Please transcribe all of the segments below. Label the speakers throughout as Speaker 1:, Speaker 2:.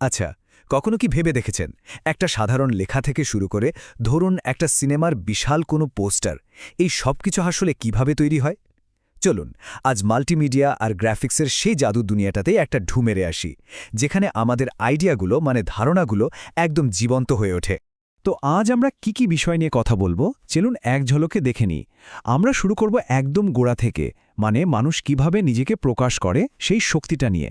Speaker 1: আচ্ছা কখনো কি ভেবে দেখেছেন, একটা সাধারণ লেখা থেকে শুরু করে ধরুন একটা সিনেমার বিশাল কোনো পোস্টার, এই সব কিছু আসলে কীভাবে তৈরি হয়? চলুন, আজ মাল্টিমিডিয়া আর গ্রাফিক্সের সেই জাদু দুনিয়াটাতেই একটা ঢু মেরে আসি, যেখানে আমাদের আইডিয়াগুলো মানে ধারণাগুলো একদম জীবন্ত হয়ে ওঠে। তো আজ আমরা কি কি বিষয় নিয়ে কথা বলব? চলুন এক ঝলকে দেখে নিই। আমরা শুরু করব একদম গোড়া থেকে মানে মানুষ কীভাবে নিজেকে প্রকাশ করে সেই শক্তিটা নিয়ে।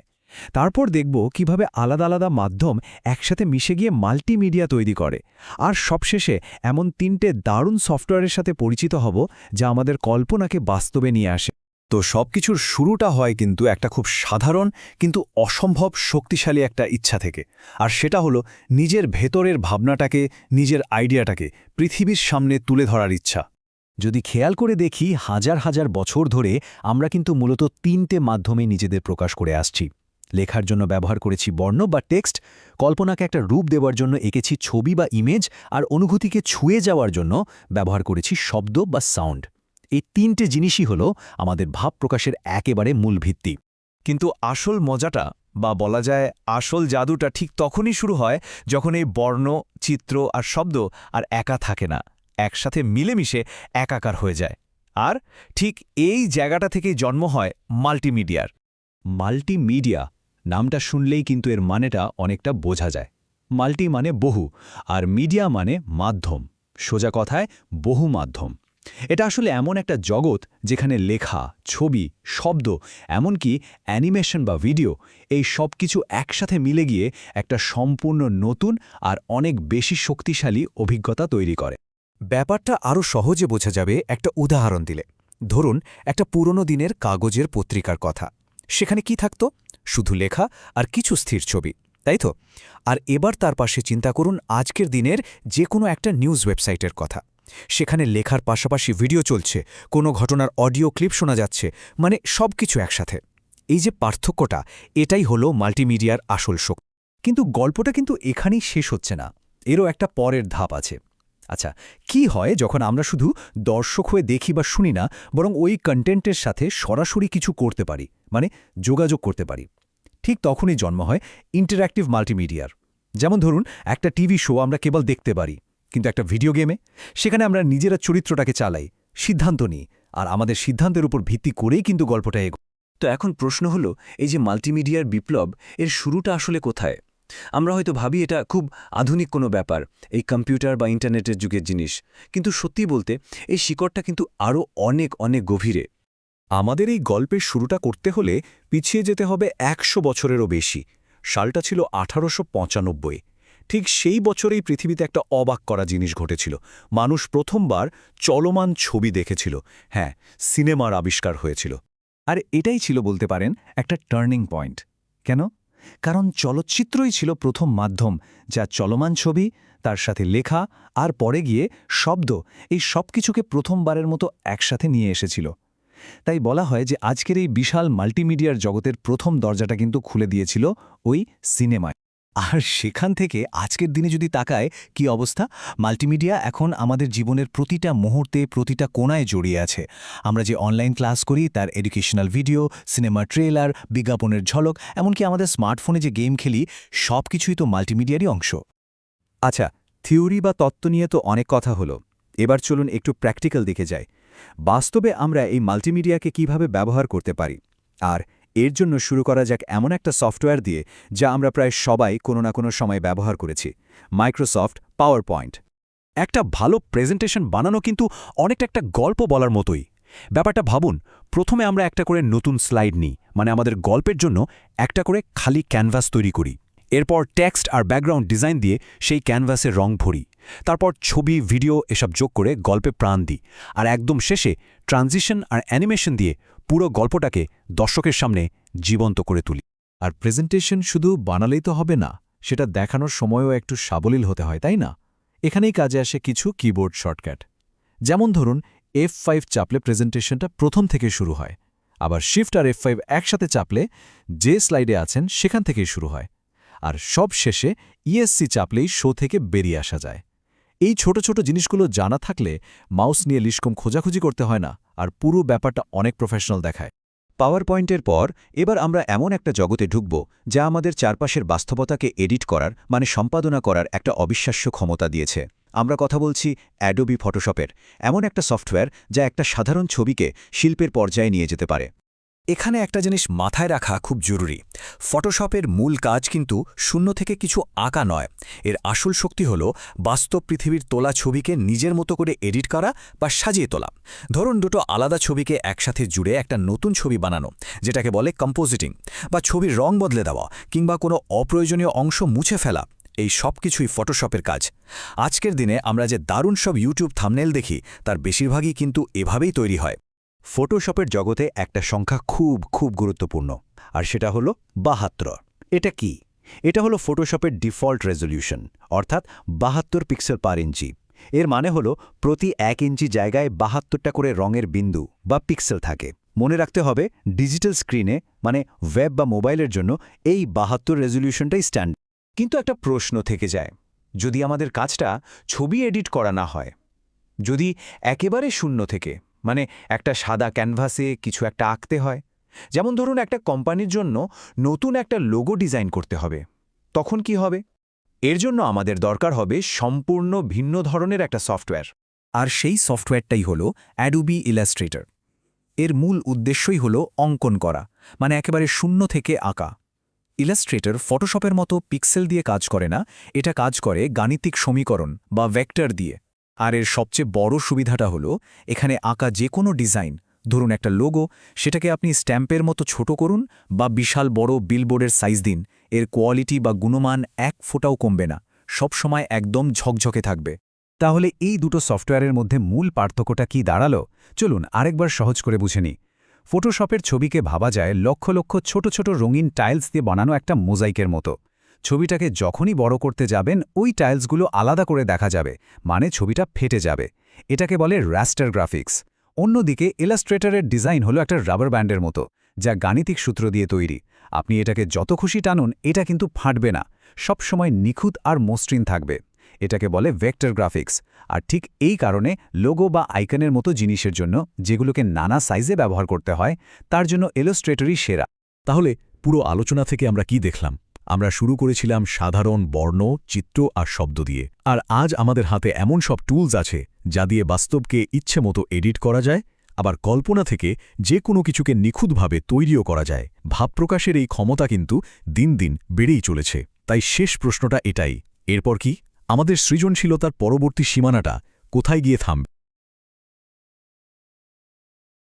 Speaker 1: তারপর দেখব কীভাবে আলাদা আলাদা মাধ্যম একসাথে মিশে গিয়ে মাল্টিমিডিয়া তৈরি করে। আর সবশেষে এমন তিনটে দারুণ সফটওয়্যারের সাথে পরিচিত হব যা আমাদের কল্পনাকে বাস্তবে নিয়ে আসে। তো সবকিছুর শুরুটা হয় কিন্তু একটা খুব সাধারণ কিন্তু অসম্ভব শক্তিশালী একটা ইচ্ছা থেকে। আর সেটা হলো নিজের ভেতরের ভাবনাটাকে, নিজের আইডিয়াটাকে পৃথিবীর সামনে তুলে ধরার ইচ্ছা। যদি খেয়াল করে দেখি, হাজার হাজার বছর ধরে আমরা কিন্তু মূলত তিনটে মাধ্যমে নিজেদের প্রকাশ করে আসছি। লেখার জন্য ব্যবহার করেছি বর্ণ বা টেক্সট, কল্পনাকে একটা রূপ দেওয়ার জন্য এঁকেছি ছবি বা ইমেজ আর অনুভূতিকে ছুঁয়ে যাওয়ার জন্য ব্যবহার করেছি শব্দ বা সাউন্ড এই তিনটে জিনিসই হল আমাদের ভাব প্রকাশের একেবারে মূল ভিত্তি। কিন্তু আসল মজাটা, বা বলা যায় আসল জাদুটা ঠিক তখনই শুরু হয় যখন এই বর্ণ, চিত্র আর শব্দ আর একা থাকে না, একসাথে মিলেমিশে একাকার হয়ে যায়। আর ঠিক এই জায়গাটা থেকেই জন্ম হয় মাল্টিমিডিয়ার। মাল্টিমিডিয়া নামটা শুনলেই কিন্তু এর মানেটা অনেকটা বোঝা যায়। মাল্টি মানে বহু আর মিডিয়া মানে মাধ্যম। সোজা কথায়, বহু মাধ্যম। এটা আসলে এমন একটা জগৎ যেখানে লেখা, ছবি, শব্দ, এমনকি অ্যানিমেশন বা ভিডিও এই সব কিছু একসাথে মিলে গিয়ে একটা সম্পূর্ণ নতুন আর অনেক বেশি শক্তিশালী অভিজ্ঞতা তৈরি করে। ব্যাপারটা আরও সহজে বোঝা যাবে একটা উদাহরণ দিলে। ধরুন, একটা পুরনো দিনের কাগজের পত্রিকার কথা। সেখানে কি থাকত? শুধু লেখা আর কিছু স্থির ছবি, তাই তো? আর এবার তার পাশে চিন্তা করুন আজকের দিনের যে কোনো একটা নিউজ ওয়েবসাইটের কথা। সেখানে লেখার পাশাপাশি ভিডিও চলছে, কোনো ঘটনার অডিও ক্লিপ শোনা যাচ্ছে মানে সব কিছু একসাথে। এই যে পার্থক্যটা, এটাই হলো মাল্টিমিডিয়ার আসল শোক কিন্তু গল্পটা কিন্তু এখানেই শেষ হচ্ছে না, এরও একটা পরের ধাপ আছে। আচ্ছা কি হয় যখন আমরা শুধু দর্শক হয়ে দেখি বা শুনি না, বরং ওই কন্টেন্টের সাথে সরাসরি কিছু করতে পারি মানে যোগাযোগ করতে পারি? ঠিক তখনই জন্ম হয় ইন্টারঅ্যাক্টিভ মাল্টিমিডিয়ার যেমন ধরুন, একটা টিভি শো আমরা কেবল দেখতে পারি, কিন্তু একটা ভিডিও গেমে সেখানে আমরা নিজেরা চরিত্রটাকে চালাই, সিদ্ধান্ত নিই, আর আমাদের সিদ্ধান্তের উপর ভিত্তি করেই কিন্তু গল্পটা এগো তো এখন প্রশ্ন হলো, এই যে মাল্টিমিডিয়ার বিপ্লব, এর শুরুটা আসলে কোথায়? আমরা হয়তো ভাবি এটা খুব আধুনিক কোনো ব্যাপার, এই কম্পিউটার বা ইন্টারনেটের যুগের জিনিস। কিন্তু সত্যি বলতে, এই শিকড়টা কিন্তু আরও অনেক অনেক গভীরে। আমাদের এই গল্পের শুরুটা করতে হলে পিছিয়ে যেতে হবে একশো বছরেরও বেশি। সালটা ছিল আঠারোশো পঁচানব্বই। ঠিক সেই বছরেই পৃথিবীতে একটা অবাক করা জিনিস ঘটেছিল। মানুষ প্রথমবার চলমান ছবি দেখেছিল। হ্যাঁ সিনেমার আবিষ্কার হয়েছিল। আর এটাই ছিল বলতে পারেন একটা টার্নিং পয়েন্ট। কেন? কারণ চলচ্চিত্রই ছিল প্রথম মাধ্যম, যা চলমান ছবি, তার সাথে লেখা আর পরে গিয়ে শব্দ এই সব কিছুকে প্রথমবারের মতো একসাথে নিয়ে এসেছিল। তাই বলা হয় যে আজকের এই বিশাল মাল্টিমিডিয়ার জগতের প্রথম দরজাটা কিন্তু খুলে দিয়েছিল ওই সিনেমায়। আর সেখান থেকে আজকের দিনে যদি তাকায়, কি অবস্থা? মাল্টিমিডিয়া এখন আমাদের জীবনের প্রতিটা মুহূর্তে প্রতিটা কোনায় জড়িয়ে আছে। আমরা যে অনলাইন ক্লাস করি, তার এডুকেশনাল ভিডিও সিনেমা ট্রেলার বিজ্ঞাপনের ঝলক, এমনকি আমাদের স্মার্টফোনে যে গেম খেলি সব কিছুই তো মাল্টিমিডিয়ারই অংশ। আচ্ছা থিওরি বা তত্ত্ব নিয়ে তো অনেক কথা হলো। এবার চলুন একটু প্র্যাকটিক্যাল দিকে যাই। বাস্তবে আমরা এই মাল্টিমিডিয়াকে কীভাবে ব্যবহার করতে পারি? আর এর জন্য শুরু করা যাক এমন একটা সফটওয়্যার দিয়ে যা আমরা প্রায় সবাই কোনো না কোনো সময় ব্যবহার করেছি মাইক্রোসফট পাওয়ার পয়েন্ট একটা ভালো প্রেজেন্টেশন বানানো কিন্তু অনেকটা একটা গল্প বলার মতোই। ব্যাপারটা ভাবুন, প্রথমে আমরা একটা করে নতুন স্লাইড নিই মানে আমাদের গল্পের জন্য একটা করে খালি ক্যানভাস তৈরি করি। এরপর টেক্সট আর ব্যাকগ্রাউন্ড ডিজাইন দিয়ে সেই ক্যানভাসে রং ভরি। তারপর ছবি, ভিডিও, এসব যোগ করে গল্পে প্রাণ দিই। আর একদম শেষে ট্রানজিশন আর অ্যানিমেশন দিয়ে পুরো গল্পটাকে দর্শকের সামনে জীবন্ত করে তুলি। আর প্রেজেন্টেশন শুধু বানালেই তো হবে না, সেটা দেখানোর সময়ও একটু সাবলীল হতে হয়, তাই না? এখানেই কাজে আসে কিছু কিবোর্ড শর্টকাট যেমন ধরুন এফ ফাইভ চাপলে প্রেজেন্টেশনটা প্রথম থেকে শুরু হয়, আবার শিফট আর এফ ফাইভ একসাথে চাপলে যে স্লাইডে আছেন সেখান থেকেই শুরু হয়, আর সব শেষে ইএসসি চাপলেই শো থেকে বেরিয়ে আসা যায়। এই ছোট ছোট জিনিসগুলো জানা থাকলে মাউস নিয়ে লিশকম খোঁজাখুঁজি করতে হয় না, আর পুরো ব্যাপারটা অনেক প্রফেশনাল দেখায়।
Speaker 2: পাওয়ার পয়েন্টের পর এবার আমরা এমন একটা জগতে ঢুকব যা আমাদের চারপাশের বাস্তবতাকে এডিট করার মানে সম্পাদনা করার একটা অবিশ্বাস্য ক্ষমতা দিয়েছে। আমরা কথা বলছি অ্যাডোবি ফটোশপের এমন একটা সফটওয়্যার যা একটা সাধারণ ছবিকে শিল্পের পর্যায়ে নিয়ে যেতে পারে।
Speaker 1: এখানে একটা জিনিস মাথায় রাখা খুব জরুরি। ফটোশপের মূল কাজ কিন্তু শূন্য থেকে কিছু আঁকা নয়। এর আসল শক্তি হল বাস্তব পৃথিবীর তোলা ছবিকে নিজের মতো করে এডিট করা বা সাজিয়ে তোলা। ধরুন দুটো আলাদা ছবিকে একসাথে জুড়ে একটা নতুন ছবি বানানো, যেটাকে বলে কম্পোজিটিং, বা ছবির রং বদলে দেওয়া, কিংবা কোনো অপ্রয়োজনীয় অংশ মুছে ফেলা। এই সব কিছুই ফটোশপের কাজ। আজকের দিনে আমরা যে দারুণ সব ইউটিউব থামনেল দেখি, তার বেশিরভাগই কিন্তু এভাবেই তৈরি হয়।
Speaker 2: ফটোশপের জগতে একটা সংখ্যা খুব খুব গুরুত্বপূর্ণ, আর সেটা হলো বাহাত্তর। এটা কি? এটা হলো ফটোশপের ডিফল্ট রেজলিউশন, অর্থাৎ বাহাত্তর পিক্সেল পার ইঞ্চি। এর মানে হলো প্রতি এক ইঞ্চি জায়গায় বাহাত্তরটা করে রঙের বিন্দু বা পিক্সেল থাকে। মনে রাখতে হবে, ডিজিটাল স্ক্রিনে মানে ওয়েব বা মোবাইলের জন্য এই বাহাত্তর রেজলিউশনটাই স্ট্যান্ড। কিন্তু একটা প্রশ্ন থেকে যায়, যদি আমাদের কাজটা ছবি এডিট করা না হয়, যদি একেবারে শূন্য থেকে মানে একটা সাদা ক্যানভাসে কিছু একটা আঁকতে হয়। যেমন ধরুন একটা কোম্পানির জন্য নতুন একটা লোগো ডিজাইন করতে হবে। তখন কি হবে? এর জন্য আমাদের দরকার হবে সম্পূর্ণ ভিন্ন ধরনের একটা সফটওয়্যার।
Speaker 1: আর সেই সফটওয়্যারটাই হল অ্যাডুবি ইলাস্ট্রেটর এর মূল উদ্দেশ্যই হল অঙ্কন করা মানে একেবারে শূন্য থেকে আঁকা। ইলাস্ট্রেটর ফটোশপের মতো পিক্সেল দিয়ে কাজ করে না, এটা কাজ করে গাণিতিক সমীকরণ বা ভেক্টর দিয়ে। আর এর সবচেয়ে বড় সুবিধাটা হলো, এখানে আঁকা যে কোনো ডিজাইন, ধরুন একটা লোগো, সেটাকে আপনি স্ট্যাম্পের মতো ছোট করুন বা বিশাল বড় বিলবোর্ডের সাইজ দিন। এর কোয়ালিটি বা গুণমান এক ফোটাও কমবে না সবসময় একদম ঝকঝকে থাকবে। তাহলে এই দুটো সফটওয়্যারের মধ্যে মূল পার্থক্যটা কি দাঁড়াল? চলুন আরেকবার সহজ করে বুঝে নিই। ফটোশপের ছবিকে ভাবা যায় লক্ষ লক্ষ ছোট ছোট রঙিন টাইলস দিয়ে বানানো একটা মোজাইকের মতো। ছবিটাকে যখনই বড় করতে যাবেন, ওই টাইলসগুলো আলাদা করে দেখা যাবে মানে ছবিটা ফেটে যাবে। এটাকে বলে র্যাস্টার গ্রাফিক্স। অন্যদিকে ইলাস্ট্রেটরের ডিজাইন হলো একটা রাবার ব্যান্ডের মতো, যা গাণিতিক সূত্র দিয়ে তৈরি। আপনি এটাকে যত খুশি টানুন, এটা কিন্তু ফাটবে না। সবসময় নিখুঁত আর মসৃণ থাকবে। এটাকে বলে ভেক্টর গ্রাফিক্স। আর ঠিক এই কারণে লোগো বা আইকনের মতো জিনিসের জন্য, যেগুলোকে নানা সাইজে ব্যবহার করতে হয়, তার জন্য ইলাস্ট্রেটরই সেরা।
Speaker 3: তাহলে পুরো আলোচনা থেকে আমরা কি দেখলাম? আমরা শুরু করেছিলাম সাধারণ বর্ণ, চিত্র আর শব্দ দিয়ে। আর আজ আমাদের হাতে এমন সব টুলস আছে যা দিয়ে বাস্তবকে ইচ্ছে মতো এডিট করা যায়, আবার কল্পনা থেকে যে কোনো কিছুকে নিখুঁতভাবে তৈরিও করা যায়। ভাবপ্রকাশের এই ক্ষমতা কিন্তু দিন দিন বেড়েই চলেছে। তাই শেষ প্রশ্নটা এটাই। এরপর কি? আমাদের সৃজনশীলতার পরবর্তী সীমানাটা কোথায় গিয়ে থামবে?